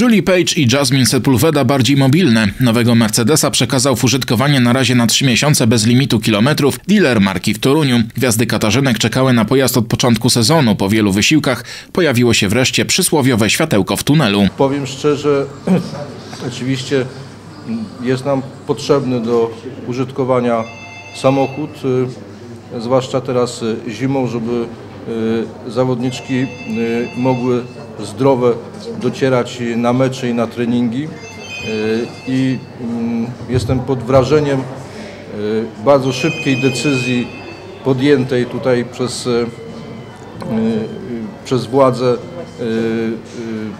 Julie Page i Jasmine Sepulveda bardziej mobilne. Nowego Mercedesa przekazał w użytkowanie na razie na 3 miesiące bez limitu kilometrów dealer marki w Toruniu. Gwiazdy Katarzynek czekały na pojazd od początku sezonu. Po wielu wysiłkach pojawiło się wreszcie przysłowiowe światełko w tunelu. Powiem szczerze, oczywiście jest nam potrzebny do użytkowania samochód, y, zwłaszcza teraz zimą, żeby y, zawodniczki y, mogły zdrowe docierać na mecze i na treningi. Y, I mm, jestem pod wrażeniem y, bardzo szybkiej decyzji podjętej tutaj przez, y, przez władze,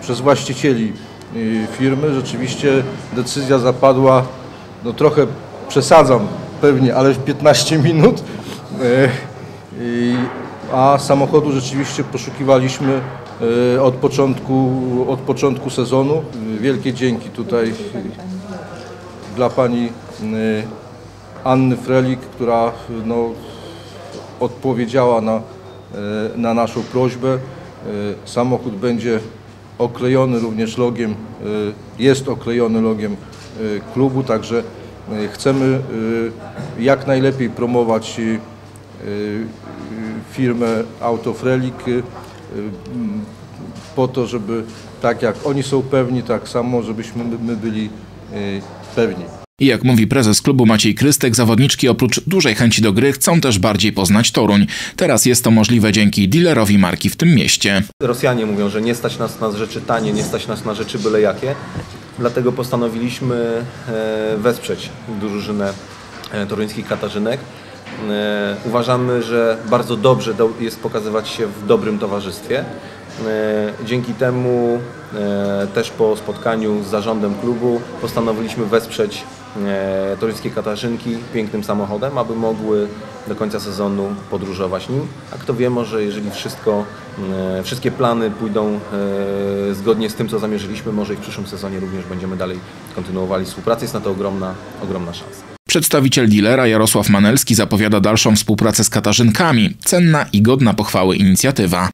przez właścicieli firmy. Rzeczywiście decyzja zapadła, no trochę przesadzam pewnie, ale w 15 minut. A samochodu rzeczywiście poszukiwaliśmy od początku, od początku sezonu. Y, Wielkie dzięki tutaj dla pani y, Anny Frelik, która no, odpowiedziała na, na naszą prośbę. Samochód będzie oklejony również logiem, jest oklejony logiem klubu, także chcemy jak najlepiej promować firmę Autofrelik po to, żeby tak jak oni są pewni, tak samo żebyśmy my- byli y, pewni. I jak mówi prezes klubu Maciej Krystek, zawodniczki oprócz dużej chęci do gry chcą też bardziej poznać Toruń. Teraz jest to możliwe dzięki dealerowi marki w tym mieście. Rosjanie mówią, że nie stać nas na rzeczy tanie, nie stać nas na rzeczy byle jakie. Dlatego postanowiliśmy e, wesprzeć drużynę e, toruńskich Katarzynek. E, Uważamy, że bardzo dobrze do- jest pokazywać się w dobrym towarzystwie. E, Dzięki temu e, też po spotkaniu z zarządem klubu postanowiliśmy wesprzeć toruńskie Katarzynki pięknym samochodem, aby mogły do końca sezonu podróżować nim. A kto wie, może jeżeli wszystko, wszystkie plany pójdą zgodnie z tym, co zamierzyliśmy, może i w przyszłym sezonie również będziemy dalej kontynuowali współpracę. Jest na to ogromna, ogromna szansa. Przedstawiciel dealera Jarosław Manelski zapowiada dalszą współpracę z Katarzynkami. Cenna i godna pochwały inicjatywa.